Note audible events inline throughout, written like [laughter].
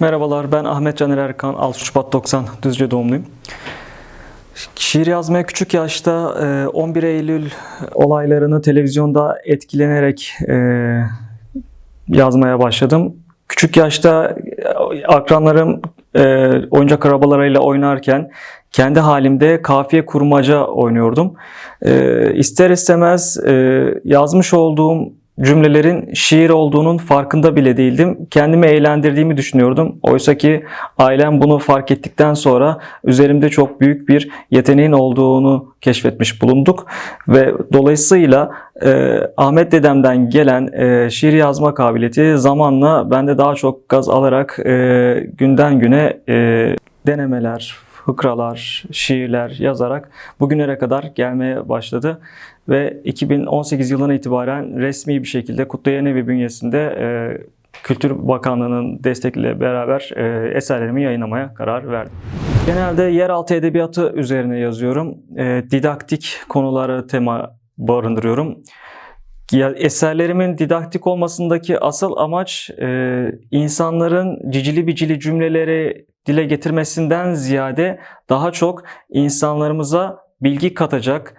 Merhabalar, ben Ahmet Caner Erkan, 6 Şubat 90 Düzce doğumluyum. Şiir yazmaya küçük yaşta e, 11 Eylül olaylarını televizyonda etkilenerek e, yazmaya başladım. Küçük yaşta e, akranlarım e, oyuncak arabalarıyla oynarken kendi halimde kafiye kurmaca oynuyordum. E, ister istemez e, yazmış olduğum cümlelerin şiir olduğunun farkında bile değildim. Kendimi eğlendirdiğimi düşünüyordum. Oysa ki ailem bunu fark ettikten sonra üzerimde çok büyük bir yeteneğin olduğunu keşfetmiş bulunduk. Ve dolayısıyla e, Ahmet dedemden gelen e, şiir yazma kabiliyeti zamanla bende daha çok gaz alarak e, günden güne e, denemeler, fıkralar, şiirler yazarak bugünlere kadar gelmeye başladı. Ve 2018 yılından itibaren resmi bir şekilde Kutluyan Evi bünyesinde e, Kültür Bakanlığı'nın destekleriyle beraber e, eserlerimi yayınlamaya karar verdim. Genelde yeraltı edebiyatı üzerine yazıyorum. E, didaktik konuları tema barındırıyorum. Eserlerimin didaktik olmasındaki asıl amaç e, insanların cicili bicili cümleleri dile getirmesinden ziyade daha çok insanlarımıza bilgi katacak,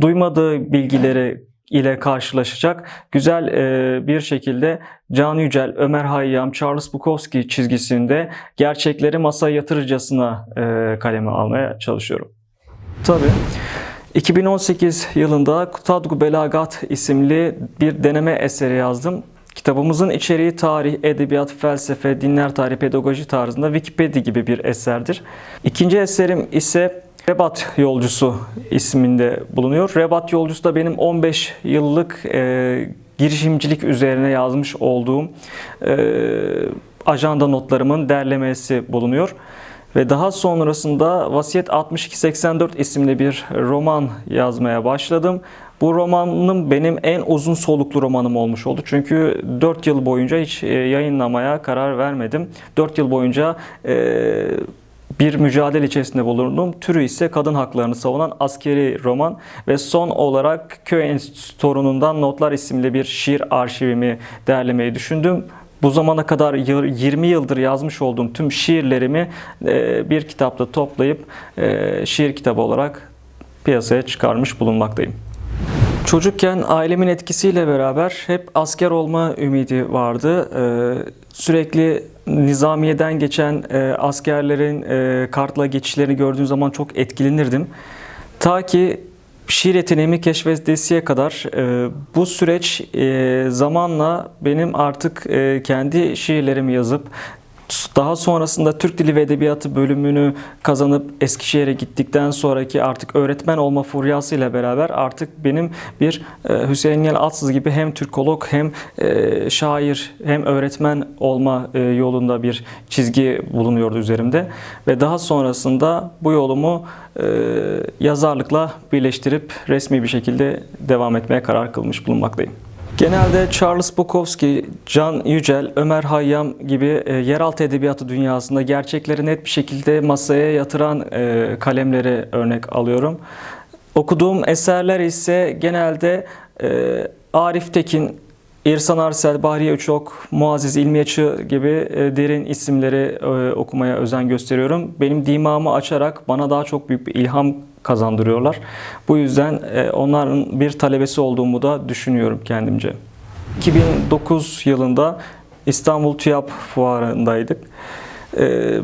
duymadığı bilgileri ile karşılaşacak güzel e, bir şekilde Can Yücel, Ömer Hayyam, Charles Bukowski çizgisinde gerçekleri masaya yatırıcasına e, kaleme almaya çalışıyorum. Tabii. 2018 yılında Kutadgu Belagat isimli bir deneme eseri yazdım. Kitabımızın içeriği tarih, edebiyat, felsefe, dinler tarihi, pedagoji tarzında Wikipedia gibi bir eserdir. İkinci eserim ise Rebat Yolcusu isminde bulunuyor. Rebat Yolcusu da benim 15 yıllık e, girişimcilik üzerine yazmış olduğum e, ajanda notlarımın derlemesi bulunuyor. Ve daha sonrasında Vasiyet 6284 isimli bir roman yazmaya başladım. Bu romanım benim en uzun soluklu romanım olmuş oldu. Çünkü 4 yıl boyunca hiç e, yayınlamaya karar vermedim. 4 yıl boyunca e, bir mücadele içerisinde bulundum. Türü ise kadın haklarını savunan askeri roman ve son olarak Köy Enstitüsü torunundan Notlar isimli bir şiir arşivimi derlemeyi düşündüm. Bu zamana kadar 20 yıldır yazmış olduğum tüm şiirlerimi e, bir kitapta toplayıp e, şiir kitabı olarak piyasaya çıkarmış bulunmaktayım. Çocukken ailemin etkisiyle beraber hep asker olma ümidi vardı. Ee, sürekli nizamiyeden geçen e, askerlerin e, kartla geçişlerini gördüğüm zaman çok etkilenirdim. Ta ki şiir yeteneğimi keşfedesiye kadar e, bu süreç zamanla benim artık kendi şiirlerimi yazıp daha sonrasında Türk Dili ve Edebiyatı bölümünü kazanıp Eskişehir'e gittikten sonraki artık öğretmen olma furyasıyla beraber artık benim bir e, Hüseyin Yel Atsız gibi hem Türkolog hem e, şair hem öğretmen olma e, yolunda bir çizgi bulunuyordu üzerimde. Ve daha sonrasında bu yolumu yazarlıkla birleştirip resmi bir şekilde devam etmeye karar kılmış bulunmaktayım. Genelde Charles Bukowski, Can Yücel, Ömer Hayyam gibi e, yeraltı edebiyatı dünyasında gerçekleri net bir şekilde masaya yatıran e, kalemleri örnek alıyorum. Okuduğum eserler ise genelde e, Arif Tekin, İrsan Arsel, Bahriye Uçok, Muazzez İlmiyaçı gibi e, derin isimleri e, okumaya özen gösteriyorum. Benim dimağımı açarak bana daha çok büyük bir ilham kazandırıyorlar. Bu yüzden e, onların bir talebesi olduğumu da düşünüyorum kendimce. 2009 yılında İstanbul TÜYAP fuarındaydık.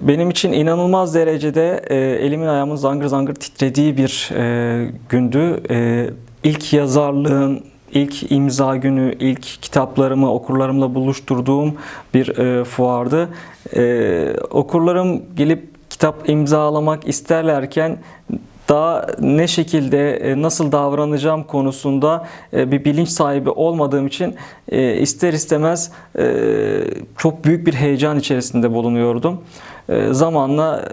Benim için inanılmaz derecede elimin ayağımın zangır zangır titrediği bir gündü. İlk yazarlığın ilk imza günü, ilk kitaplarımı okurlarımla buluşturduğum bir e, fuardı. E, okurlarım gelip kitap imzalamak isterlerken daha ne şekilde e, nasıl davranacağım konusunda e, bir bilinç sahibi olmadığım için e, ister istemez çok büyük bir heyecan içerisinde bulunuyordum. Zamanla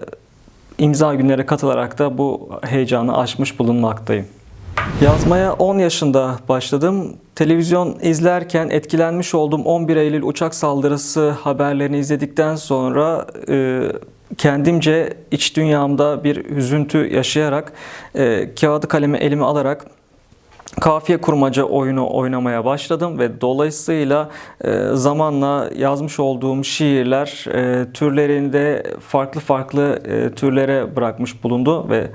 imza günlere katılarak da bu heyecanı aşmış bulunmaktayım. Yazmaya 10 yaşında başladım. Televizyon izlerken etkilenmiş olduğum 11 Eylül uçak saldırısı haberlerini izledikten sonra e, kendimce iç dünyamda bir üzüntü yaşayarak e, kağıdı kalemi elime alarak kafiye kurmaca oyunu oynamaya başladım ve dolayısıyla e, zamanla yazmış olduğum şiirler e, türlerinde farklı farklı e, türlere bırakmış bulundu ve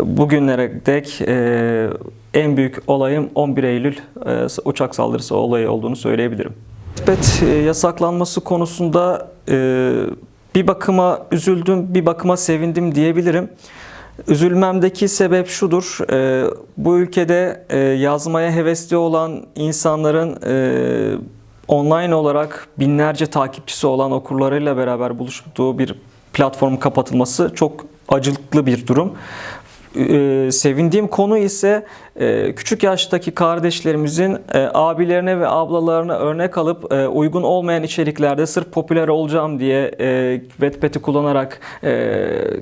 bugünlere dek e, en büyük olayım 11 Eylül e, uçak saldırısı olayı olduğunu söyleyebilirim. Tibet e, yasaklanması konusunda e, bir bakıma üzüldüm, bir bakıma sevindim diyebilirim. Üzülmemdeki sebep şudur. e, Bu ülkede e, yazmaya hevesli olan insanların e, online olarak binlerce takipçisi olan okurlarıyla beraber buluştuğu bir platform kapatılması çok acılıklı bir durum. Ee, sevindiğim konu ise e, küçük yaştaki kardeşlerimizin e, abilerine ve ablalarına örnek alıp e, uygun olmayan içeriklerde sırf popüler olacağım diye e, kullanarak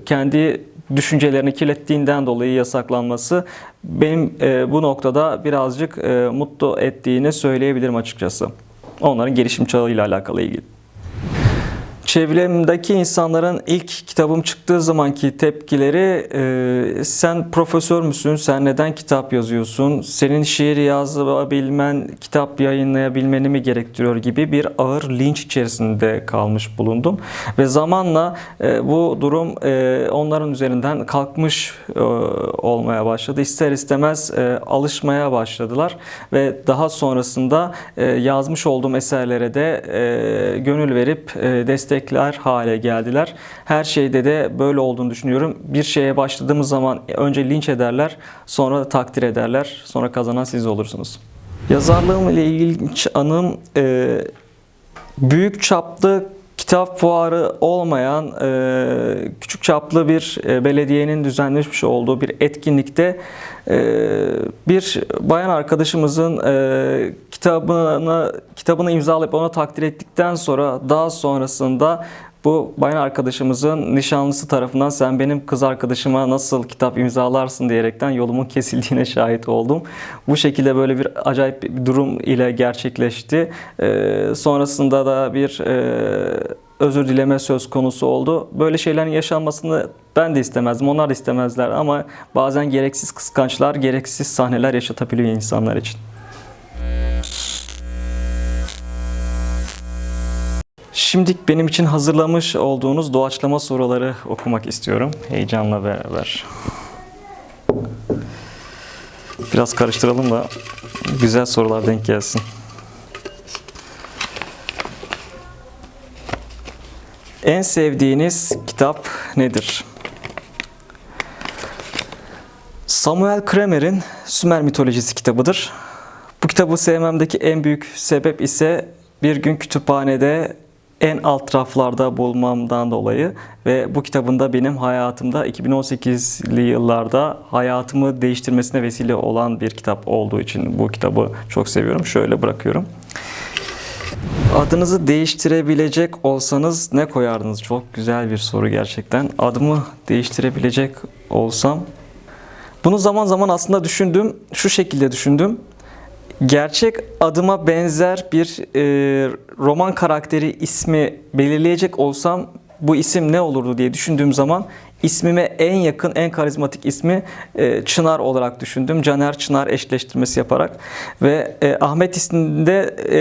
kendi düşüncelerini kirlettiğinden dolayı yasaklanması benim bu noktada birazcık mutlu ettiğini söyleyebilirim açıkçası. Onların gelişim çağıyla alakalı ilgili. Çevremdeki insanların ilk kitabım çıktığı zamanki tepkileri e, sen profesör müsün, sen neden kitap yazıyorsun, senin şiir yazabilmen, kitap yayınlayabilmeni mi gerektiriyor gibi bir ağır linç içerisinde kalmış bulundum. Ve zamanla e, bu durum e, onların üzerinden kalkmış e, olmaya başladı. İster istemez e, alışmaya başladılar ve daha sonrasında e, yazmış olduğum eserlere de e, gönül verip e, destekler hale geldiler. Her şeyde de böyle olduğunu düşünüyorum. Bir şeye başladığımız zaman önce linç ederler, sonra takdir ederler, sonra kazanan siz olursunuz. Yazarlığım ile ilginç anım e, büyük çaplı kitap fuarı olmayan e, küçük çaplı bir e, belediyenin düzenlemiş olduğu bir etkinlikte e, bir bayan arkadaşımızın e, kitabını kitabını imzalayıp ona takdir ettikten sonra daha sonrasında bu bayan arkadaşımızın nişanlısı tarafından sen benim kız arkadaşıma nasıl kitap imzalarsın diyerekten yolumun kesildiğine [laughs] şahit oldum. Bu şekilde böyle bir acayip bir durum ile gerçekleşti. Ee, sonrasında da bir e, özür dileme söz konusu oldu. Böyle şeylerin yaşanmasını ben de istemezdim, onlar da istemezler ama bazen gereksiz kıskançlar, gereksiz sahneler yaşatabiliyor insanlar için. Şimdi benim için hazırlamış olduğunuz doğaçlama soruları okumak istiyorum heyecanla beraber. Biraz karıştıralım da güzel sorular denk gelsin. En sevdiğiniz kitap nedir? Samuel Kramer'in Sümer mitolojisi kitabıdır. Bu kitabı sevmemdeki en büyük sebep ise bir gün kütüphanede en alt raflarda bulmamdan dolayı ve bu kitabın da benim hayatımda 2018'li yıllarda hayatımı değiştirmesine vesile olan bir kitap olduğu için bu kitabı çok seviyorum. Şöyle bırakıyorum. Adınızı değiştirebilecek olsanız ne koyardınız? Çok güzel bir soru gerçekten. Adımı değiştirebilecek olsam bunu zaman zaman aslında düşündüm. Şu şekilde düşündüm. Gerçek adıma benzer bir e, roman karakteri ismi belirleyecek olsam bu isim ne olurdu diye düşündüğüm zaman ismime en yakın, en karizmatik ismi e, Çınar olarak düşündüm. Caner Çınar eşleştirmesi yaparak ve e, Ahmet isminde e,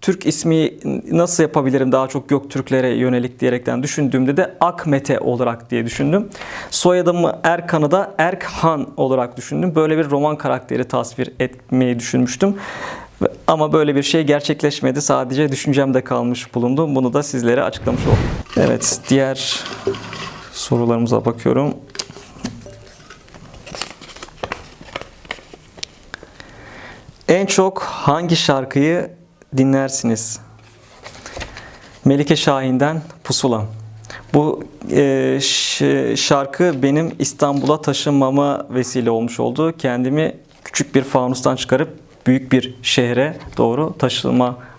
Türk ismi nasıl yapabilirim daha çok Göktürklere yönelik diyerekten düşündüğümde de Akmete olarak diye düşündüm. Soyadımı Erkan'ı da Erkhan olarak düşündüm. Böyle bir roman karakteri tasvir etmeyi düşünmüştüm. Ama böyle bir şey gerçekleşmedi. Sadece düşüncemde kalmış bulundum. Bunu da sizlere açıklamış oldum. Evet, diğer sorularımıza bakıyorum. En çok hangi şarkıyı dinlersiniz? Melike Şahin'den Pusula. Bu e, şarkı benim İstanbul'a taşınmama vesile olmuş oldu. Kendimi küçük bir fanustan çıkarıp büyük bir şehre doğru taşıma e,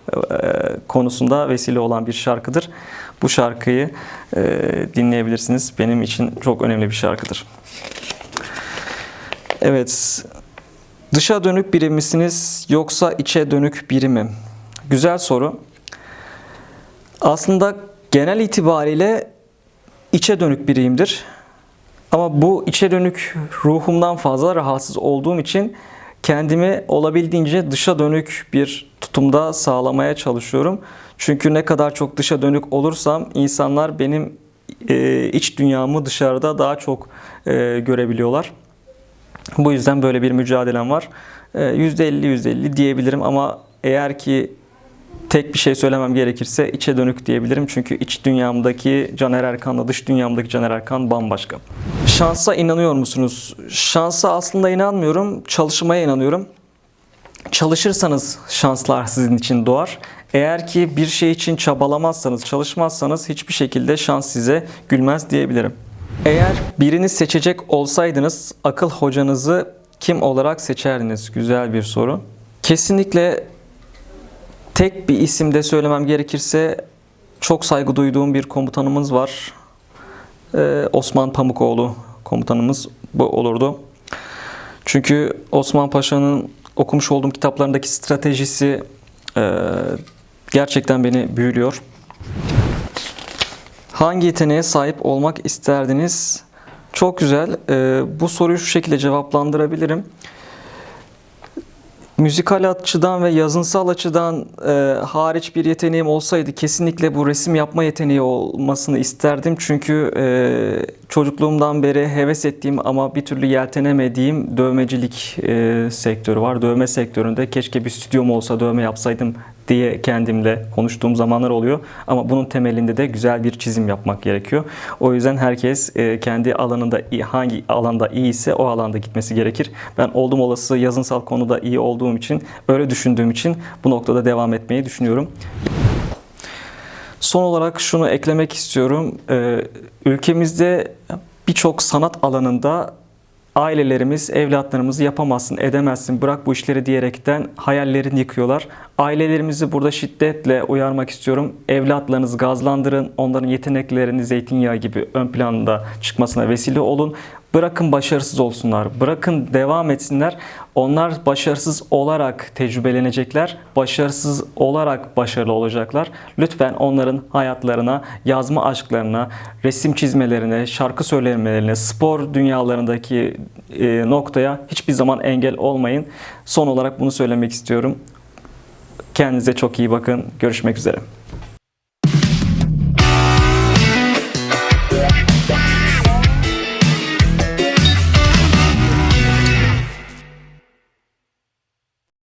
konusunda vesile olan bir şarkıdır. Bu şarkıyı e, dinleyebilirsiniz. Benim için çok önemli bir şarkıdır. Evet, dışa dönük biri misiniz yoksa içe dönük biri mi? Güzel soru. Aslında genel itibariyle içe dönük biriyimdir. Ama bu içe dönük ruhumdan fazla rahatsız olduğum için kendimi olabildiğince dışa dönük bir tutumda sağlamaya çalışıyorum. Çünkü ne kadar çok dışa dönük olursam insanlar benim e, iç dünyamı dışarıda daha çok e, görebiliyorlar. Bu yüzden böyle bir mücadelem var. E, %50 %50 diyebilirim ama eğer ki tek bir şey söylemem gerekirse içe dönük diyebilirim. Çünkü iç dünyamdaki Caner Erkan'la dış dünyamdaki Caner Erkan bambaşka. Şansa inanıyor musunuz? Şansa aslında inanmıyorum. Çalışmaya inanıyorum. Çalışırsanız şanslar sizin için doğar. Eğer ki bir şey için çabalamazsanız, çalışmazsanız hiçbir şekilde şans size gülmez diyebilirim. Eğer birini seçecek olsaydınız akıl hocanızı kim olarak seçerdiniz? Güzel bir soru. Kesinlikle tek bir isimde söylemem gerekirse çok saygı duyduğum bir komutanımız var. Ee, Osman Pamukoğlu komutanımız bu olurdu. Çünkü Osman Paşa'nın okumuş olduğum kitaplarındaki stratejisi e, gerçekten beni büyülüyor. Hangi yeteneğe sahip olmak isterdiniz? Çok güzel. Ee, bu soruyu şu şekilde cevaplandırabilirim. Müzikal açıdan ve yazınsal açıdan e, hariç bir yeteneğim olsaydı kesinlikle bu resim yapma yeteneği olmasını isterdim. Çünkü e, çocukluğumdan beri heves ettiğim ama bir türlü yeltenemediğim dövmecilik e, sektörü var. Dövme sektöründe keşke bir stüdyom olsa dövme yapsaydım diye kendimle konuştuğum zamanlar oluyor. Ama bunun temelinde de güzel bir çizim yapmak gerekiyor. O yüzden herkes e, kendi alanında hangi alanda iyi ise o alanda gitmesi gerekir. Ben oldum olası yazınsal konuda iyi olduğum için, öyle düşündüğüm için bu noktada devam etmeyi düşünüyorum. Son olarak şunu eklemek istiyorum. Ee, Ülkemizde birçok sanat alanında ailelerimiz, evlatlarımızı yapamazsın, edemezsin, bırak bu işleri diyerekten hayallerini yıkıyorlar. Ailelerimizi burada şiddetle uyarmak istiyorum. Evlatlarınızı gazlandırın, onların yeteneklerini zeytinyağı gibi ön planda çıkmasına vesile olun. Bırakın başarısız olsunlar, bırakın devam etsinler. Onlar başarısız olarak tecrübelenecekler, başarısız olarak başarılı olacaklar. Lütfen onların hayatlarına, yazma aşklarına, resim çizmelerine, şarkı söylemelerine, spor dünyalarındaki e, noktaya hiçbir zaman engel olmayın. Son olarak bunu söylemek istiyorum. Kendinize çok iyi bakın. Görüşmek üzere.